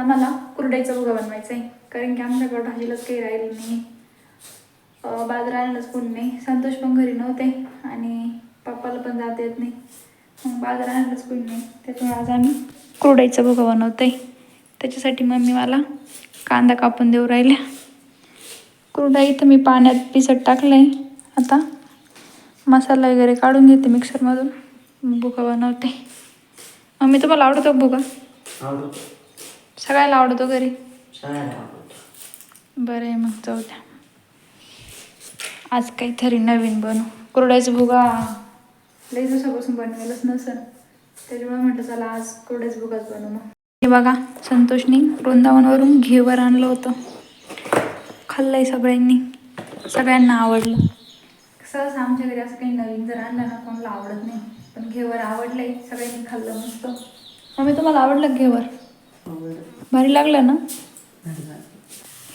आम्हाला कुरड्याचा भुगा बनवायचा आहे कारण की आमच्याकडं भाजीलाच काही राहिली नाही. अं, बाजारात आणलंच नाही. संतोष पण घरी नव्हते आणि पप्पाला पण जाता येत नाही. मग बाजारात आणलंच नाही. त्याच्यामुळे आज आम्ही कुरड्याचा भुगा बनवतो आहे त्याच्यासाठी मम्मी मला कांदा कापून देऊ राहिल्या. कुरडा इथं मी पाण्यात पिसट टाकलं आहे आता मसाला वगैरे काढून घेते मिक्सरमधून. भुगा बनवते. मम्मी तुम्हाला आवडतो भुगा आवडतो. सगळ्याला आवडतो घरी? बरं आहे मग जाऊ द्या. आज काहीतरी नवीन बनवू कुरड्याचा भुगा लई दिवसापासून बनवेलच नसन त्याच्यामुळे म्हटलं चला आज कुरड्याचा भुगाच बनवू मग. हे बघा संतोषनी वृंदावनवरून घेवर आणलं होतं. खाल्लंय सगळ्यांनी. सगळ्यांना आवडलं. सहसा आमच्या घरी असं काही नवीन जर आणलं ना कोणाला आवडत नाही. पण घेवर आवडलंय सगळ्यांनी खाल्लं मस्त. मम्मी तुम्हाला आवडलं घेवर? भारी लागलं ना?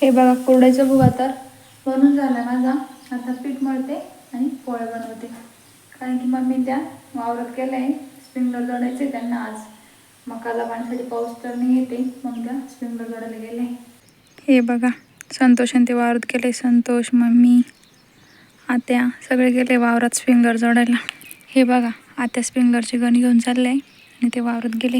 हे बघा कुरड्याचा भुगा तर बनून झाला माझा. आता पीठ मळते आणि पोळ्या बनवते. कारण की मम्मी त्या वावरात केलं आहे स्प्रिंगलर जोडायचे त्यांना आज. मकाला पाण्यासाठी पाऊस तर नाही येते. मग त्या स्प्रिंगलर जोडायला गेले हे बघा संतोष आणि ते वावरात गेले. संतोष मम्मी आत्या सगळे गेले वावरात स्प्रिंगलर जोडायला हे बघा आत्या स्प्रिंगलरची गणी घेऊन चालले आणि ते वावरात गेले.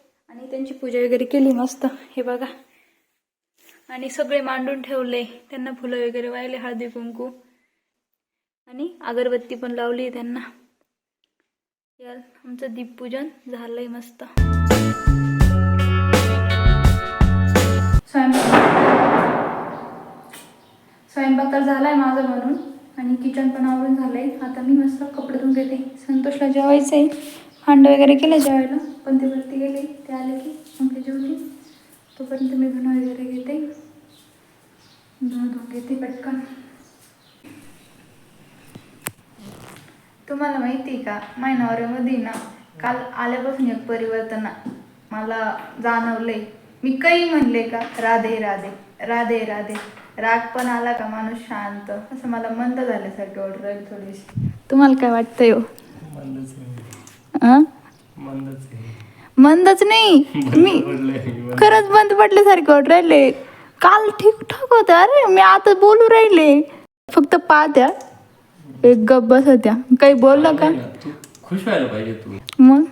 आणि त्यांची पूजा वगैरे केली मस्त. हे बघा. आणि सगळे मांडून ठेवले. त्यांना फुलं वगैरे वाहिले हळदी कुंकू. आणि अगरबत्ती पण लावली त्यांना. या आमचं दीपपूजन झालंय मस्त. स्वयंपाक स्वयंपाक तर झालाय माझं म्हणून आणि किचन पण आवरून झालंय. आता मी मस्त कपडे धुवून घेते. संतोषला जेवायचं आहे हांड वगैरे केलं जेवायला? पण ते वरती गेले ते आले की मग ते जेवली तोपर्यंत मी धुणं वगैरे घेते. धुणं धुवून घेते पटकन. तुम्हाला माहिती आहे का महिनावऱ्यामध्ये ना काल आल्यापासून एक परिवर्तन मला जाणवलंय. मी काही म्हणले का राधे राधे राधे राधे राग पण आला का माणूस शांत? असं मला मंद झाल्यासारखं राहील थोडीशी. तुम्हाला काय वाटतंय हो? अं? मंदच नाही. मी खरंच बंद पडल्यासारखं वाटत राहिले. काल ठीकठाक होतं. अरे मी आता बोलू राहिले. फक्त पाहत्या. एक गप बस होत्या काही बोललं का? तू खुश व्हायला पाहिजे तू. मग?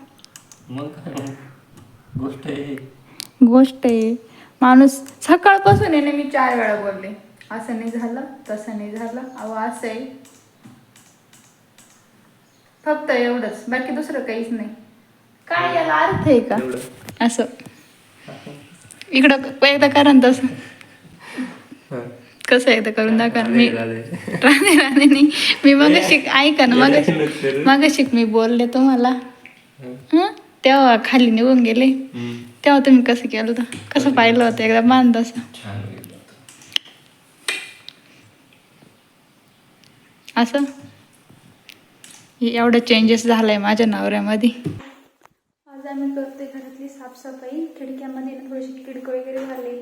मग काय? मग? गोष्ट आहे. गोष्ट आहे. माणूस सकाळपासून आहे ना मी चार वेळा बोलले. असं नाही झालं तसं नाही झालं. अहो असं आहे. फक्त एवढंच बाकी दुसरं काहीच नाही काय याला अर्थ आहे का एवढं असं इकडं एकदा करा ना तसं. कसं एकदा करून दाखवा. मी. राणे राणे नाही मी मग शिक ऐका ना मग. मग शिक मी बोलले तुम्हाला हा. तेव्हा खाली निघून गेले. तेव्हा तुम्ही कसं केलं होतं कसं पाहिलं होतं एकदा मान तसं. असं एवढं चेंजेस झालंय माझ्या नवऱ्यामध्ये. आज आम्ही करते घरातली साफसफाई. खिडक्यामध्ये थोडीशी किडकं वगैरे झाले.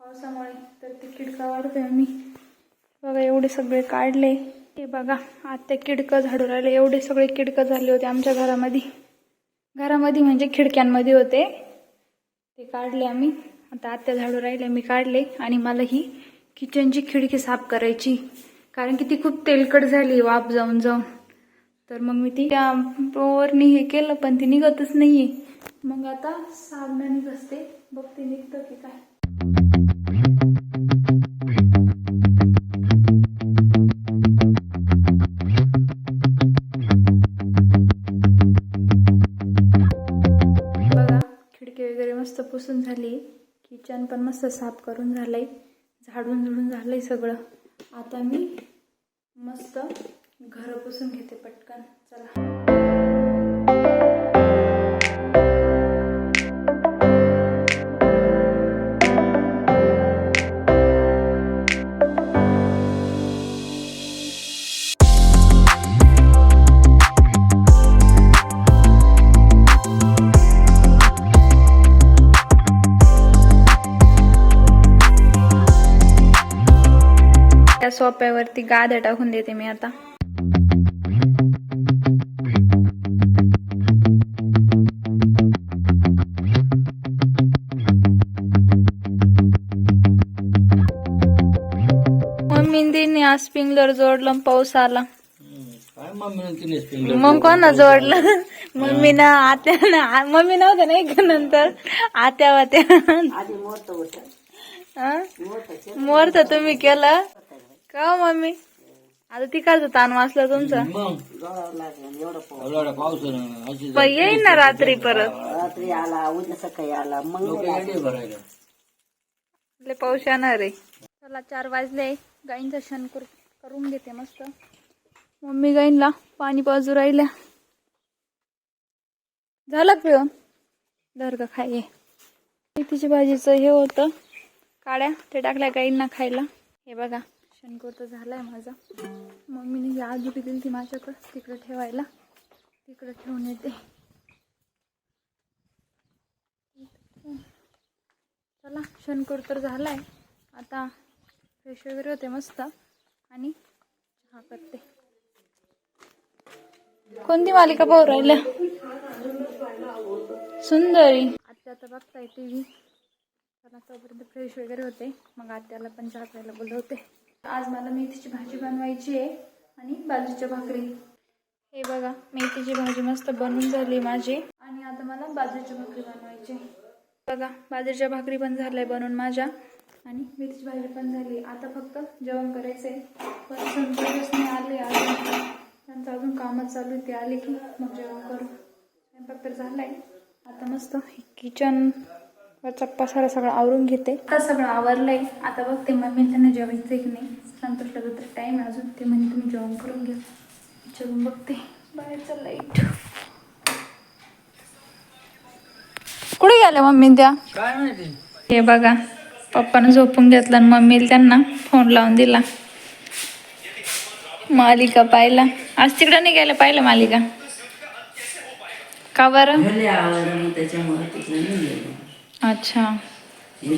पावसामुळे तर ते किडका वाढतोय आम्ही. बघा एवढे सगळे काढले. ते बघा आत्ता किडकं झाडू राहिले. एवढे सगळे किडकं झाले होते आमच्या घरामध्ये. घरामध्ये म्हणजे खिडक्यांमध्ये होते. ते काढले आम्ही. आता आत्या झाडू राहिले मी काढले. आणि मला ही किचनची खिडकी साफ करायची. कारण की ती खूप तेलकट झाली वाफ जाऊन जाऊन. तर मग मी ती त्या हे केलं पण ती निघतच नाहीये. मग आता साबणाने बघ बघते निघतं की काय. बघा खिडकी वगैरे मस्त पुसून झाली. किचन पण मस्त साफ करून झालंय. झाडून झुडून झालंय सगळं. आता मी मस्त घर पुसून घेते पटकन. चला. सोप्यावरती गाद्या टाकून देते मी आता. आज स्प्रिंगलर जोडलं पाऊस आला. काय मम्मी तिने स्प्रिंगलर मग कोणा जोडलं? मम्मीनं आत्या मम्मी नव्हतं नाही का नंतर? आत्या वात्या मोरत तुम्ही केलं? का हो मम्मी? आता तिकडचं ताण वाचलं तुमचं. मग? एवढा पाऊस. आहे ना, पण ना रात्री परत. रात्री आला उद्या सकाळी आला मग लोक येडे भरायला. लय पाऊस येणार आहे. चला चार वाजले. गाईंचं शन कर करून घेते मस्त. मम्मी गाईंला पाणी बाजू राहिल्या. झालं पिळून धर का खाये मेथीची भाजीचं हे होतं काड्या ते टाकल्या गाईंना खायला. हे बघा शनकोर तर झालाय माझा. मम्मीने ही आजू दिली ती माझ्याकडं तिकडे ठेवायला. तिकडे ठेवून येते. चला शनकोर तर झालाय. आता फ्रेश वगैरे होते मस्त. आणि चहा करते. कोणती मालिका पाहू राहिल्या? सुंदरी. आत्या आता बघताय टी व्ही फ्रेश वगैरे होते. मग आत्याला पण चहा प्यायला बोलवते. आज मला मेथीची भाजी बनवायची आहे आणि बाजूच्या भाकरी. हे बघा मेथीची भाजी मस्त बनवून झाली माझी. आणि आता मला बाजूची भाकरी बनवायची बघा बाजरीच्या भाकरी पण झाल्या बनवून माझ्या. आणि मिरची भाजी पण झाली. आता फक्त जेवण करायचंय. पण संतोषच नाही आले अजून त्यांचं अजून कामच चालू आहे ते आले की मग जेवण करू. स्वयंपाक तर झालाय. आता मस्त किचन वरचा पसारा सगळं आवरून घेते. आता सगळं आवरलंय. आता बघते मम्मी त्यांना जेवायचंय की नाही. संतोषला तर टाईम आहे अजून. ते म्हणजे तुम्ही जेवण करून घ्या. जेवून बघते. बाहेरचा लाइट कुठे गेल्या मम्मी त्या? हे बघा. पप्पानं झोपून घेतलं आणि मम्मीला त्यांना फोन लावून दिला. मालिका पाहिला. आज तिकडं नाही गेलं पाहिलं मालिका? का बरं? गेलो. अच्छा. ही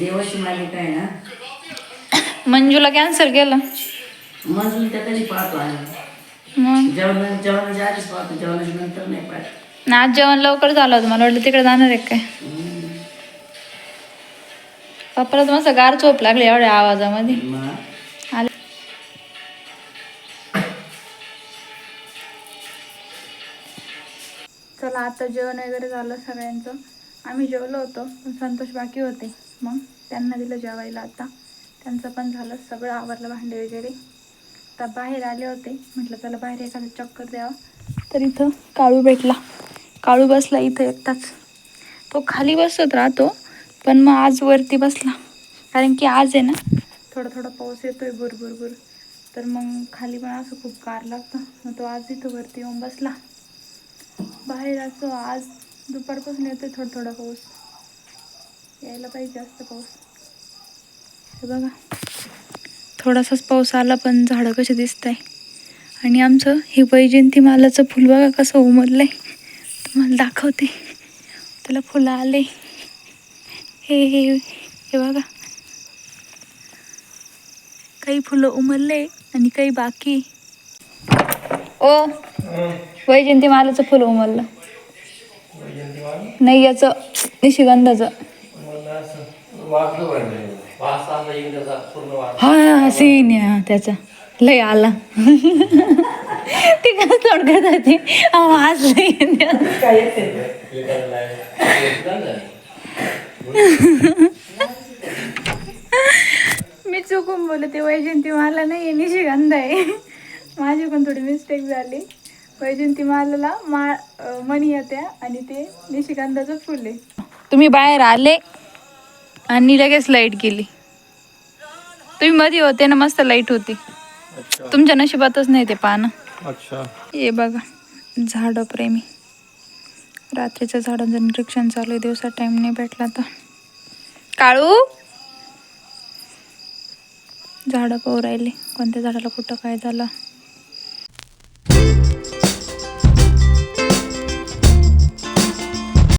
मंजूला पाहत ना आज जेवण लवकर झालं होतं मला वाटलं तिकडे जाणार आहे काय? पप्पाला तर मस्त गार झोप लागली एवढ्या आवाजामध्ये. आले. चला आता जेवण वगैरे झालं सगळ्यांचं. आम्ही जेवलो होतो पण संतोष बाकी होते. मग त्यांना दिलं जेवायला आता. त्यांचं पण झालं सगळं आवरलं भांडे वगैरे. आता बाहेर आले होते. म्हटलं चला बाहेर एखादं चक्कर द्यावं. तर इथं काळू भेटला. काळू बसला इथं एकटाच. तो खाली बसत राहतो. पण मग आज वरती बसला. कारण की आज आहे ना थोडा थोडा पाऊस येतोय बुर तर मग खाली पण असं खूप गार लागतं. मग तो आज इथं वरती येऊन बसला. बाहेर असतो आज दुपारपासून येतोय थोडा थोडा पाऊस. यायला पाहिजे जास्त पाऊस. हे बघा. थोडासाच पाऊस आला पण झाडं कसे दिसत आहे आणि आमचं हे वैजयंती मालाचं फुल बघा कसं उमरलं आहे तुम्हाला दाखवते. त्याला फुलं आले. हे हे हे बघा. काही फुलं उमरले आणि काही बाकी. ओ वैजयंती मालाचं फुल उमरलं नाही याचं निशिगंधाचं. हा सीन त्याचा. लय आला. ती काय तोडकत होती आवाज लय मी चुकून बोलते ते वैजयंती माला नाही आहे निशिगंध आहे. माझी पण थोडी मिस्टेक झाली. वैजयंती मालाला मा मणी येत्या आणि ते निशिगंधाचं फुल आहे. तुम्ही बाहेर आले आणि लगेच लाइट गेली. तुम्ही मध्ये होते ना मस्त लाइट होती. तुमच्या नशिबातच नाही ते पानं. अच्छा. हे बघा झाडं प्रेमी. रात्रीच्या झाडांचं निरीक्षण चालू आहे. दिवसा टाइम नाही भेटला तर. काळू? झाडं पाहू राहिले. कोणत्या झाडाला कुठं काय झालं?